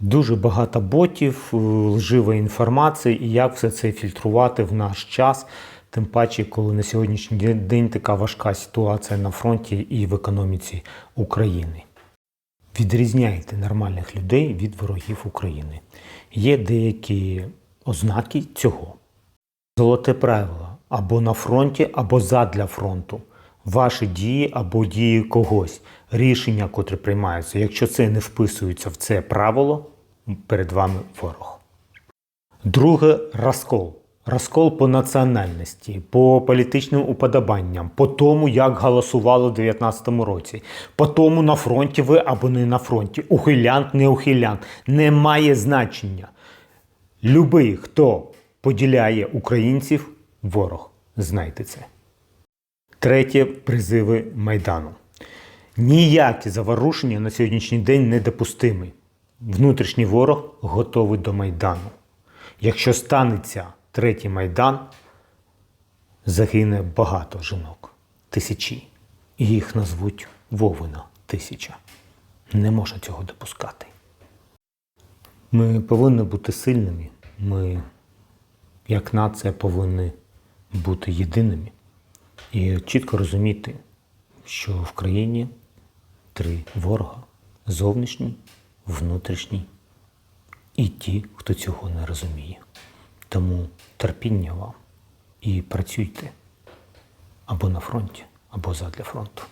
Дуже багато ботів, е, лживої інформації, і як все це фільтрувати в наш час, тим паче, коли на сьогоднішній день така важка ситуація на фронті і в економіці України. Відрізняйте нормальних людей від ворогів України. Є деякі ознаки цього. Золоте правило або на фронті, або задля фронту. Ваші дії або дії когось, рішення, котрі приймаються. Якщо це не вписується в це правило, перед вами ворог. Друге розкол. Розкол по національності, по політичним уподобанням, по тому, як голосували в 2019 році, по тому на фронті ви або не на фронті. Ухилянт, не ухилянт. Не має значення. Любий, хто поділяє українців, ворог. Знайте це. Третє призиви Майдану. Ніякі заворушення на сьогоднішній день недопустимі. Внутрішній ворог готовий до Майдану. Якщо станеться третій Майдан, загине багато жінок, тисячі. І їх назвуть Вовина тисяча. Не можна цього допускати. Ми повинні бути сильними. Ми, як нація, повинні бути єдиними і чітко розуміти, що в країні три ворога: зовнішній, внутрішній і ті, хто цього не розуміє. Тому терпіння вам і працюйте або на фронті, або задля фронту.